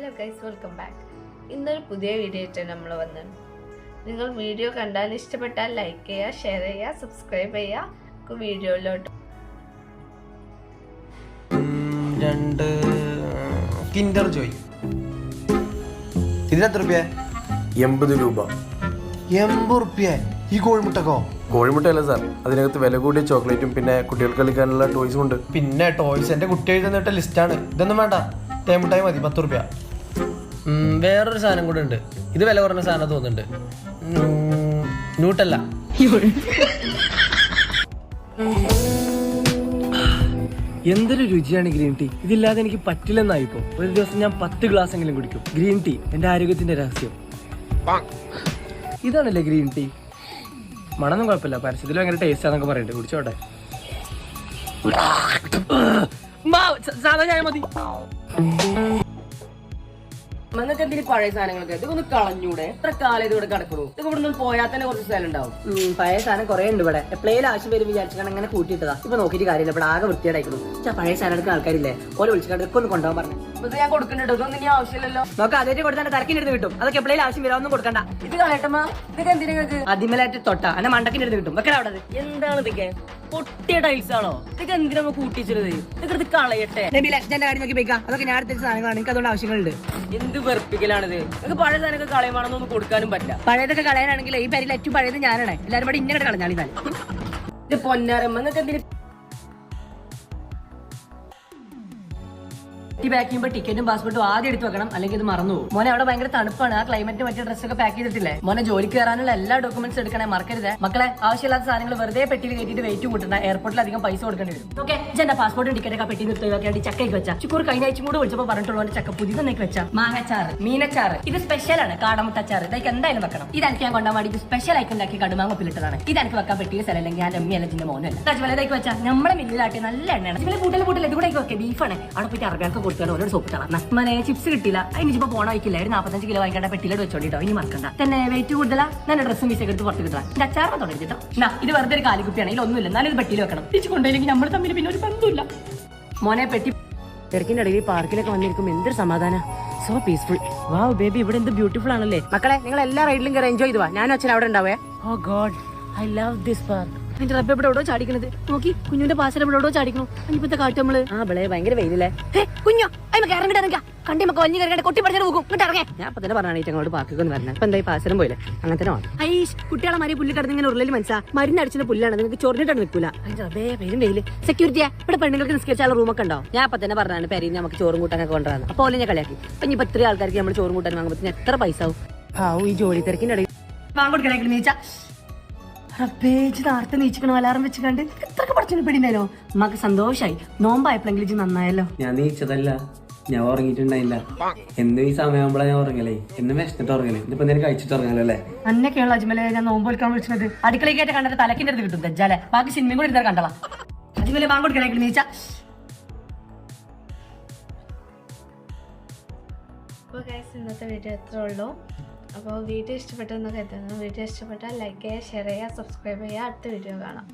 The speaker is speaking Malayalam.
Hello guys welcome back. ഇന്നൊരു പുതിയ വീഡിയോ ആയിട്ട് നമ്മൾ വന്നത് നിങ്ങൾ വീഡിയോ കണ്ടാൽ ഇഷ്ടപ്പെട്ടാൽ ലൈക്ക് ചെയ്യുക ഷെയർ ചെയ്യുക സബ്സ്ക്രൈബ് ചെയ്യുക. വീഡിയോയിലോട്ട്. രണ്ട് കിൻഡർ ജോയ്. ഇതിനെത്ര റുപ്യ? എൺപത് രൂപ. എൺപത് റുപ്യ? ഈ കോഴിമുട്ടക്കോ? കോഴിമുട്ടയല്ല സാർ. അതിനകത്ത് വില കൂടിയ ചോക്ലേറ്റും പിന്നെ കുട്ടികൾക്ക് കളിക്കാനുള്ള ടോയ്സും ഉണ്ട്. പിന്നെ ടോയ്സ് എന്റെ കുട്ടി എഴുതുന്നിട്ട ലിസ്റ്റാണ് ഇതൊന്നും വേണ്ട. തേമുട്ടായി മതി പത്ത് റുപ്യ. വേറൊരു സാധനം കൂടെ ഉണ്ട്. ഇത് വില കുറഞ്ഞ സാധനം തോന്നുന്നുണ്ട്. ന്യൂട്ടല്ല. എന്തൊരു രുചിയാണ് ഗ്രീൻ ടീ? ഇതില്ലാതെ എനിക്ക് പറ്റില്ലെന്നായിപ്പോ ഒരു ദിവസം ഞാൻ പത്ത് ഗ്ലാസ് എങ്കിലും കുടിക്കും. ഗ്രീൻ ടീ എന്റെ ആരോഗ്യത്തിന്റെ രഹസ്യം. ഇതാണല്ലേ ഗ്രീൻ ടീ? മണൊന്നും കുഴപ്പമില്ല. പരസ്യത്തിൽ ഭയങ്കര ടേസ്റ്റ് ആണെന്നൊക്കെ പറയണ്ടേ. കുടിച്ചോട്ടെ. സാധാ ചായ മതി. നിങ്ങൾക്ക് എന്തിനു പഴയ സാധനങ്ങളൊക്കെ? ഇതൊക്കെ ഒന്ന് കളഞ്ഞൂടെ? എത്ര കാലം ഇത് ഇവിടെ കിടക്കണു ഇതൊക്കെ ഇവിടെ നിന്ന് പോയാൽ തന്നെ കുറച്ച് സ്ഥലം ഉണ്ടാവും പഴയ സാധനം കുറെ ഉണ്ട് ഇവിടെ. എപ്പോഴേലും ആവശ്യം വരും വിചാരിച്ചാണ് അങ്ങനെ കൂട്ടിയിട്ടതാ. ഇപ്പൊ നോക്കിയിട്ട് കാര്യമില്ല. ഇവിടെ ആകെ വൃത്തിയായിക്കുന്നു ചാ പഴയ സാധനം എടുക്കുന്ന ആൾക്കാരില്ലേ? ഓരോ വിളിച്ചിട്ട് ഇതൊക്കെ ഒന്ന് കൊണ്ടുപോകാൻ പറഞ്ഞു. ഇത് ഞാൻ കൊടുക്കണ്ടോ ഇതൊന്നും ഇനി ആവശ്യമില്ലല്ലോ. നോക്കാം അതേറ്റ് കൊടുത്താൽ തിരക്കിനെടുത്ത് കിട്ടും. അതൊക്കെ എപ്പോഴേലും ആവശ്യം വരാം ഒന്നും കൊടുക്കണ്ട. ഇത് കളയട്ടമ്മ. ഇതൊക്കെ എന്തിനാ അതിമലായിട്ട് തൊട്ട. അന്നെ മണ്ടക്കിനെടുത്ത് കിട്ടും. വെക്കടാ അവിടെ എന്താണ് ഇതൊക്കെ? പൊട്ടിയ ടൈൽസ് ആണോ? ഇതൊക്കെ എന്തിനാ നമ്മൾ കൂട്ടിച്ചത് ഇതൊക്കെ ഇത് കളയട്ടെ. കാര്യം നോക്കി പോയിക്കാം? അതൊക്കെ ഞാൻ എടുത്ത സാധനങ്ങളാണ് എനിക്ക് അതുകൊണ്ട് ആവശ്യങ്ങളുണ്ട്. എന്ത് വെറുപ്പിക്കലാണിത്? നിങ്ങൾക്ക് പഴയ സാധനമൊക്കെ കളയുവാണെന്നൊന്നും കൊടുക്കാനും പറ്റില്ല. പഴയതൊക്കെ കളയാനാണെങ്കിൽ ഈ പരിയിൽ ഏറ്റവും പഴയത് ഞാനാണ്. എല്ലാവരും കൂടെ ഇങ്ങനെ കളഞ്ഞാളി ഇത് പൊന്നാരമ്മ നിങ്ങൾക്ക് എന്തിനു ഈ പാക്ക് ചെയ്യുമ്പോൾ ടിക്കറ്റും പാസ്പോർട്ടും ആദ്യം എടുത്ത് വെക്കണം. അല്ലെങ്കിൽ ഇത് മറന്നു പോകും. മോനെ അവിടെ ഭയങ്കര തണുപ്പാണ്. ആ ക്ലൈമറ്റ് മറ്റേ ഡ്രസ്സൊക്കെ പാക്ക് ചെയ്തിട്ടില്ലേ? മോനെ ജോലിക്ക് കയറാനുള്ള എല്ലാ ഡോക്യുമെന്റ്സ് എടുക്കണേ മറക്കരുത്. മക്കളെ ആവശ്യമില്ലാത്ത സാധനങ്ങൾ വെറുതെ പെട്ടിയിൽ കയറ്റിയിട്ട് വെയിറ്റ് കൂട്ടണ്ട. എയർപോർട്ടിൽ അധികം പൈസ കൊടുക്കേണ്ടി വരും. ഓക്കെ എന്റെ പാസ്പോർട്ടും ടിക്കറ്റൊക്കെ പെട്ടി വേണ്ടി ചക്കയ്ക്ക് വെച്ച. ചുക്കൂർ കഴിഞ്ഞ ആഴ്ച കൂടെ വിളിച്ചപ്പോൾ പറഞ്ഞിട്ടുള്ള ചക്ക ചക്ക നിങ്ങൾക്ക് വെച്ച. മാങ്ങച്ചാറ് മീനച്ചാറ്. ഇത് സ്പെഷ്യൽ ആണ്. കാടമുട്ടച്ചാറ്. ഇതൊക്കെ എന്തായാലും വെക്കണം. ഇത് എനിക്ക് ഞാൻ കൊണ്ടാൻ വേണ്ടി സ്പെഷ്യൽ ആയിട്ട് ഉണ്ടാക്കി കടുമാങ്ങ ഉപ്പിലിട്ടതാണ് ഇത് എനിക്ക് വെക്കാൻ പറ്റിയ സ്ഥലം അല്ലെങ്കിൽ ഞാൻ അമ്മി അല്ലെങ്കിൽ മോനല്ല രാജ്മലതേക്ക് വെച്ചാൽ നമ്മളെ മില്ലിലാട്ടി നല്ല എണ്ണയാണ്. കൂട്ടൽ കൂട്ടൽ ഇതുകൂടെ ബീഫാണ് അവിടെ പോയിട്ട് അറബിയൊക്കെ കൊടുക്കാൻ ഓരോ സോപ്പ് തളർന്ന മനെ ചിപ്സ് കിട്ടില്ല അതിന് ഇപ്പൊ പോണ വയ്ക്കില്ല ഒരു നാപ്പത്തഞ്ച് കിലോ വാങ്ങിക്കേണ്ട പെട്ടിലോട് വെച്ചോണ്ടിട്ടോ ഇനി മറക്കണ്ട. തന്നെ വെയിറ്റ് കൂടുതലാ? ഞാൻ ഡ്രസ്സും വീസൊക്കെ എടുത്ത് പുറത്ത് കിട്ടാം എന്റെ അച്ചാറിനെ തുടങ്ങി കേട്ടോ എന്നാ ഇത് വെറുതെ ഒരു കാലിക്കുട്ടിയാണെങ്കിൽ ഒന്നുമില്ല എന്നാലും ഇത് പെട്ടിയിൽ വെക്കണം. തിരിച്ചു കൊണ്ടുപോയില്ലെങ്കിൽ നമ്മൾ തമ്മിൽ പിന്നെ ഒരു ബന്ധമില്ല മോനെ പെട്ടി തിരക്കിന്റെ ഇടയിൽ പാർക്കിലൊക്കെ വന്നിരിക്കുമ്പോൾ എന്തൊരു സമാധാന. സോ പീസ്ഫുൾ വാവ് ബേബി ഇവിടെ എന്ത് ബ്യൂട്ടിഫുൾ ആണല്ലേ. മക്കളെ നിങ്ങൾ എല്ലാ റൈഡിലും കയറി എൻജോയ് ചെയ്തു ഞാനും അച്ഛൻ അവിടെ ഉണ്ടാവേ ഓ God I love this park എന്റെ റബ്ബ് ഇവിടെ എവിടെയോ ചാടിക്കണത്. നോക്കി കുഞ്ഞുന്റെ പാസര ഇവിടെ എവിടെയോ ചാടിക്കണു. അതിപ്പത്തെ കാട്ട് നമ്മൾ. ആ വിളയെ ഭയങ്കര വെയിലല്ലേ? കുഞ്ഞു അയ്മ ഇറങ്ങിട്ട് ഇറങ്ങിക്കാം കണ്ടി മക്ക വലിയ കയറി കൊട്ടി പഠിച്ചു പോകും ഇങ്ങോട്ട് ഇറങ്ങേ. ഞാൻ അപ്പൊ തന്നെ പറഞ്ഞാണ് അങ്ങോട്ട് പാർക്കൊക്കെ ഒന്ന് വരണം. ഇപ്പൊ എന്തായി പാസരം പോയില്ലേ? അങ്ങനെ തന്നെ വേണം ഐഷ് കുട്ടികളെ മാറി പുല്ല് കിടന്ന് ഇങ്ങനെ ഉരുളിൽ മനസ്സാ. മരുന്ന് അടിച്ചിട്ട് പുല്ലാണ്. നിങ്ങൾക്ക് ചൊറിഞ്ഞിട്ടാണ് നിൽക്കൂല. അതിന്റെ റബ്ബേ പേരും വെയിൽ. സെക്യൂരിറ്റിയാ ഇവിടെ പെണ്ണുങ്ങൾക്ക് നിസ്കരിച്ചാലുള്ള റൂമൊക്കെ ഉണ്ടോ? ഞാൻ അപ്പൊ തന്നെ പറഞ്ഞാണ് പെരീന്ന് നമുക്ക് ചോറും കൂട്ടാനൊക്കെ കൊണ്ടുവരാന്ന്. അപ്പോൾ ഓലെ ഞാൻ കളിയാക്കി. അപ്പൊ ഇനി ഇപ്പൊ ഇത്രയും ആൾക്കാർക്ക് നമ്മൾ ചോറും കൂട്ടാൻ വാങ്ങുമ്പോൾ എത്ര പൈസ ആവും? ആ ഈ ജോലി തിരക്കിന്റെ ഇടയിൽ വാങ്ങൊടുക്കണേക്കിൽ നീച്ച റബ്ബേജ് നേരത്തെ നീച്ചിക്കണോ അലാറം വെച്ച് കണ്ട് എത്രയൊക്കെ പഠിച്ചു പിടിണ്ടായോ നമുക്ക് സന്തോഷായി. നോമ്പായപ്പോഴെങ്കിലും ഇജ്ജ് നന്നായല്ലോ. ഞാൻ നീച്ചതല്ല. ഞാൻ ഉറങ്ങിയിട്ടുണ്ടായില്ല. എന്നും ഈ സമയമാകുമ്പോഴാണ് ഞാൻ ഉറങ്ങലേ. എന്നും വിശന്നിട്ട് ഉറങ്ങലേ. ഇതിപ്പോ എന്തെങ്കിലും കഴിച്ചിട്ട് ഉറങ്ങാലോ അല്ലേ? അന്നൊക്കെയുള്ള അജ്മലെ ഞാൻ നോമ്പ് വിളിക്കാൻ വിളിച്ചത്. അടുക്കളയ്ക്കായിട്ട് കണ്ടിട്ട് തലക്കിന്റെ അടുത്ത് കിട്ടും തെജാലെ ബാക്കി സിനിമയും കൂടി ഇരുന്നാൽ കണ്ടളാ. അജ്മലെ ബാങ്ക് കൊടുക്കണേക്കിൽ നീച്ച. ഇന്നത്തെ വീഡിയോ എത്ര ഉള്ളൂ. അപ്പോൾ വീഡിയോ ഇഷ്ടപ്പെട്ടെന്ന് കരുതുന്നു. വീഡിയോ ഇഷ്ടപ്പെട്ടാൽ ലൈക്ക് ചെയ്യുക ഷെയർ ചെയ്യുക സബ്സ്ക്രൈബ് ചെയ്യുക. അടുത്ത വീഡിയോ കാണാം.